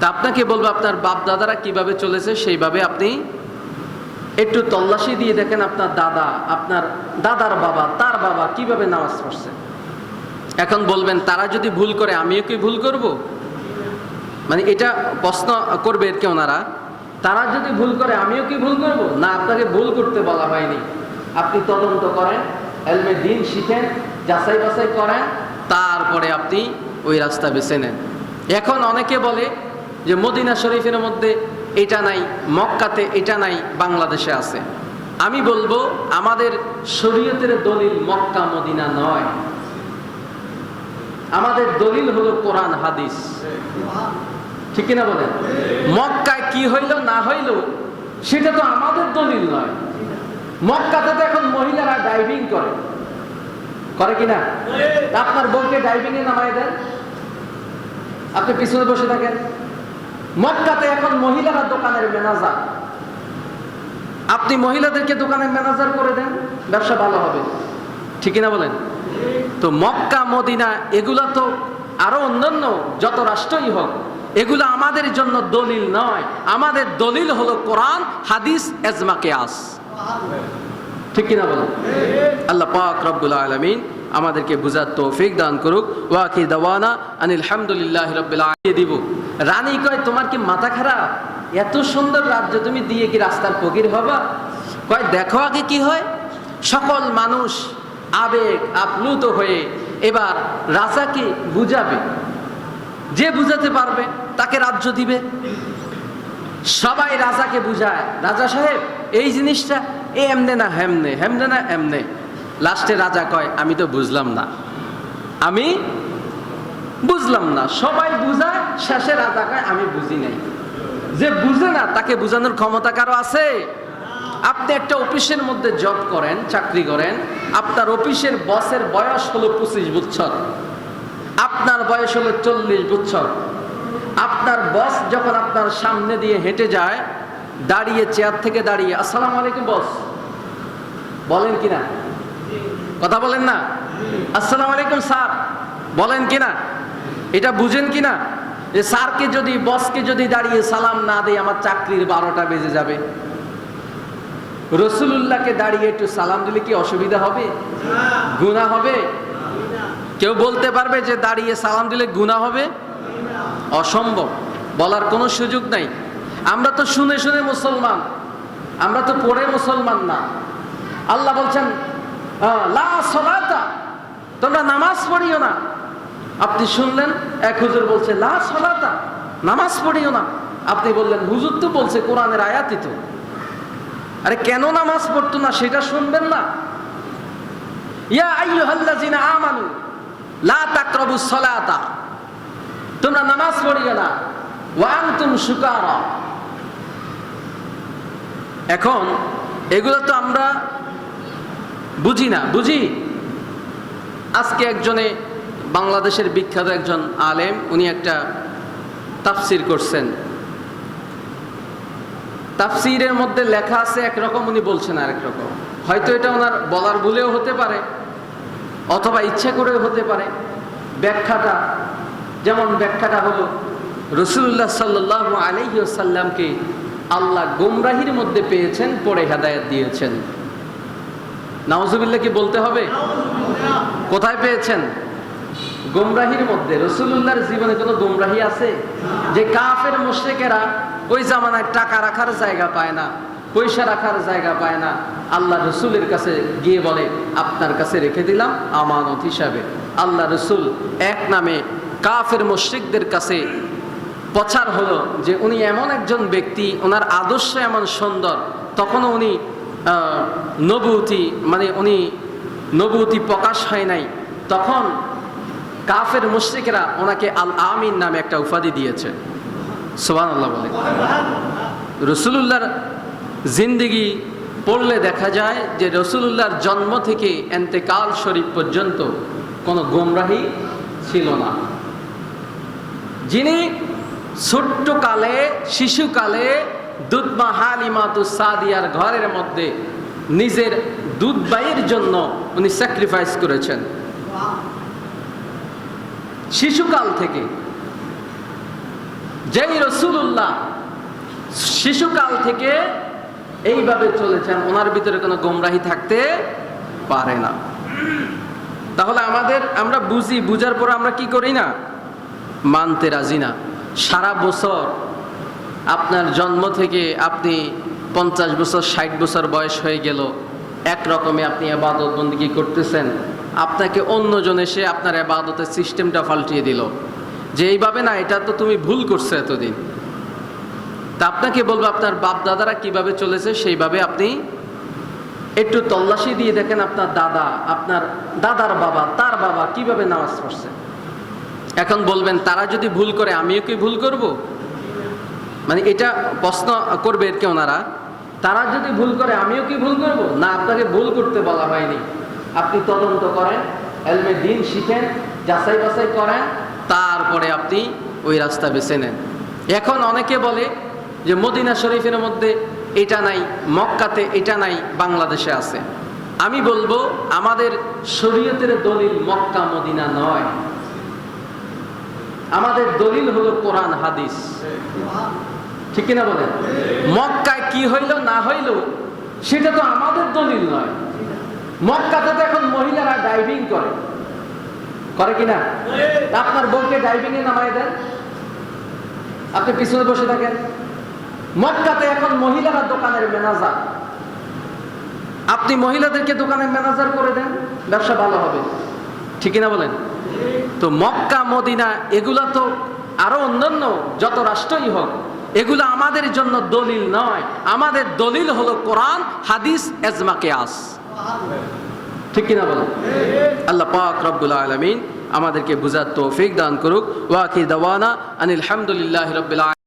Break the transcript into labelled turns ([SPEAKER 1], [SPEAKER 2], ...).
[SPEAKER 1] তা আপনাকে বলব, আপনার বাপ দাদারা কীভাবে চলেছে সেইভাবে আপনি একটু তল্লাশি দিয়ে দেখেন আপনার দাদা, আপনার দাদার বাবা, তার বাবা কীভাবে নামাজ পড়ছে। এখন বলবেন, তারা যদি ভুল করে, আমিও কি ভুল করব? মানে এটা প্রশ্ন করবে এর কে ওনারা? তারা যদি ভুল করে, আমিও কি ভুল করব? না, আপনাকে ভুল করতে বলা হয়নি। আপনি তদন্ত করেন, এলমে দিন শিখেন যাচাই বাছাই করেন, তারপরে আপনি ওই রাস্তা বেছে নেন। এখন অনেকে বলে যে মদিনা শরীফের মধ্যে এটা নাই, মক্কাতে এটা নাই, বাংলাদেশে আছে। আমি বলব, আমাদের শরীয়তের দলিল মক্কা, মদিনা নয়। আমাদের দলিল হলো কোরআন, হাদিস। ঠিক কিনা বলেন? মক্কায় কি হইল, না হইল, সেটা তো আমাদের দলিল নয়। মক্কাতে তো এখন মহিলারা ডাইভিং করে। করে কিনা? আপনার বউকে ডাইভিং এ নামাই দেন। আপনি পিছনে বসে থাকেন। মক্কাতে এখন মহিলারা দোকানের ম্যানেজার। আপনি মহিলাদেরকে দোকানের ম্যানেজার করে দেন, ব্যবসা ভালো হবে। ঠিক কিনা বলেন? তো মক্কা, মদিনা, এগুলা তো আরও অন্যান্য যত রাষ্ট্রই হোক, এগুলো আমাদের জন্য দলিল নয়। আমাদের দলিল হলো কোরআন, হাদিস, এজমা, কেয়াস। ঠিক কিনা বলেন? আল্লাহ পাক রব্বুল আলমিন আমাদেরকে বুঝার তৌফিক দান করুক। ওয়াকি দাওয়ানা আনিল হামদুলিল্লাহ রব্বিল আলিয়ে দিব। রানী কয়, তোমার কি মাথা খারাপ? এত সুন্দর রাজ্য তুমি দিয়ে কি রাস্তার ফকির হবা? কয়, দেখো আগে কি হয়। সকল মানুষ আবেগ, আপ্লুত হয়ে এবার রাজাকে বুঝাবে। যে বুঝাতে পারবে, তাকে রাজ্য দিবে। সবাই রাজাকে বুঝায়। রাজা সাহেব, এই জিনিসটা এমনে না হেমনে হেমনে না এমনে। লাস্টে রাজা কয়, আমি তো বুঝলাম না। আমি বুঝলাম না। সবাই বুঝায়, শেষে রাজা কয়, আমি বুঝি নাই। যে বুঝে না, তাকে বুঝানোর ক্ষমতা কারও আছে? আপনি একটা অফিসের মধ্যে জব করেন, চাকরি করেন, আপনার অফিসের বসের বয়স হলো পঁচিশ বছর। আপনার বয়স হলো চল্লিশ বছর। আপনার বস যখন আপনার সামনে দিয়ে হেঁটে যায়, দাঁড়িয়ে চেয়ার থেকে দাঁড়িয়ে, আসসালাম আলাইকুম বস বলেন কিনা? কথা বলেন না? আসসালাম আলাইকুম, স্যার। বলেন কিনা? এটা বুঝেন কিনা? যে স্যারকে যদি, বসকে যদি দাঁড়িয়ে সালাম না দেয় আমার চাকরির বারোটা বেজে যাবে। রসুলুল্লাহকে দাঁড়িয়ে একটু সালাম দিলে কি অসুবিধা হবে? গুণা হবে? কেউ বলতে পারবে যে দাঁড়িয়ে সালাম দিলে গুণা হবে? অসম্ভব। বলার কোনো সুযোগ নাই। আমরা তো শুনে শুনে মুসলমান। আমরা তো পড়ে মুসলমান না। আল্লাহ বলছেন লা সলাতা, তোমরা নামাজ পড়িও না। আপনি শুনলেন, এক হুজুর বলছে, লা সলাতা, নামাজ পড়িও না। আপনি বললেন, হুজুর তো বলছে, কোরআনের আয়াতই তো। আরে কেন নামাজ পড়তো না, সেটা শুনবেন না। ইয়া লা সালাতা, তোমরা নামাজ না। এখন, এগুলো তো আমরা বুঝি না, বুঝি? আজকে একজনে বাংলাদেশের বিখ্যাত একজন আলেম, উনি একটা তাফসির করছেন। তাফসিরের মধ্যে লেখা আছে একরকম, উনি বলছেন আরেক রকম। হয়তো এটা ওনার বলার ভুলেও হতে পারে, অথবা ইচ্ছা করেও হতে পারে। ব্যাখ্যাটা, যেমন ব্যাখ্যাটা হলো রসুল্লাহ সাল্লাহ আলহিউসাল্লামকে আল্লাহ গুমরাহির মধ্যে পেয়েছেন, পরে হেদায়ত দিয়েছেন। নাওজুবিল্লাহ কি বলতে হবে? কোথায় পেয়েছেন? গুমরাহির মধ্যে। রসুল্লাহর জীবনে কোনো গুমরাহি আছে? যে কাফের মুশ্রিকেরা ওই জামানায় টাকা রাখার জায়গা পায় না, পয়সা রাখার জায়গা পায় না। আল্লাহ রসুলের কাছে গিয়ে বলে, আপনার কাছে রেখে দিলাম আমানত হিসাবে। আল্লাহ রসুল এক নামে কাফের মুশ্রিকদের কাছে প্রচার হলো যে, উনি এমন একজন ব্যক্তি, ওনার আদর্শ এমন সুন্দর। তখনও উনি নবুতি মানে উনি নবুতি প্রকাশ হয় নাই, তখন কাফের মুশ্রিকেরা ওনাকে আল আমিন নামে একটা উপাধি দিয়েছে। সোহান আল্লাহ বলে। রসুলুল্লাহর জিন্দিগি পড়লে দেখা যায় যে রসুলুল্লাহর জন্ম থেকে এন্তেকাল শরীফ পর্যন্ত কোনো গোমরাহি ছিল না। যিনি ছোট্ট কালে শিশুকালে দুধমা হালিমাতু সাদিয়ার ঘরের মধ্যে নিজের দুধ বাইয়ের জন্য উনি স্যাক্রিফাইস করেছেন। শিশুকাল থেকে যেই রসুল্লাহ শিশুকাল থেকে এইভাবে চলেছেন, ওনার ভিতরে কোনো গোমরাহি থাকতে পারে না। তাহলে আমাদের, আমরা বুঝি, বুঝার পর আমরা কি করি না? মানতে রাজি না। সারা বছর আপনার জন্ম থেকে আপনি পঞ্চাশ বছর, ষাট বছর বয়স হয়ে গেল, এক রকমে আপনি আবাদত বন্দিগি করতেছেন। আপনাকে অন্যজন এসে আপনার আবাদতের সিস্টেমটা পাল্টিয়ে দিল। যে এইভাবে না, এটা তো তুমি ভুল করছ এতদিন। তা আপনাকে বলব, আপনার বাপ দাদারা কীভাবে চলেছে, সেইভাবে আপনি একটু তল্লাশি দিয়ে দেখেন আপনার দাদা, আপনার দাদার বাবা, তার বাবা কীভাবে নামাজ পড়ছে। এখন বলবেন, তারা যদি ভুল করে, আমিও কি ভুল করব? মানে এটা প্রশ্ন করবে এর কি ওনারা? তারা যদি ভুল করে, আমিও কি ভুল করব? না, আপনাকে ভুল করতে বলা হয়নি। আপনি তদন্ত করেন, এলমে দিন শিখেন, যাচাই বাছাই করেন, তারপরে আপনি ওই রাস্তা বেছে নেন। এখন অনেকে বলে যে মদিনা শরীফের মধ্যে এটা নাই, মক্কাতে এটা নাই, বাংলাদেশে আছে। আমি বলব, আমাদের শরীয়তের দলিল মক্কা, মদিনা নয়। আমাদের দলিল হলো কোরআন, হাদিস। ঠিক কিনা বলেন? মক্কায় কি হইল, না হইল, সেটা তো আমাদের দলিল নয়। মক্কাতে তো এখন মহিলারা ডাইভিং করে। করে কিনা? আপনার বউকে ডাইভিং এ নামাই দেন। আপনি পিছনে বসে থাকেন। মক্কাতে এখন মহিলারা দোকানের ম্যানেজার আপনি মহিলাদেরকে দোকানের ম্যানেজার করে দেন, ব্যবসা ভালো হবে। ঠিক কিনা বলেন? তো মক্কা, মদিনা, এগুলা তো আরও অন্যান্য, যত রাষ্ট্রই হোক এগুলো আমাদের জন্য দলিল নয়। আমাদের দলিল হলো কোরআন, হাদিস, এজমা, কেয়াস। ঠিক কিনা বলেন আল্লাহ পাক রব্বুল আলমিন আমাদেরকে বুঝার তৌফিক দান করুক। ওয়াকি দওয়ানা আনিল হামদুলিল্লাহ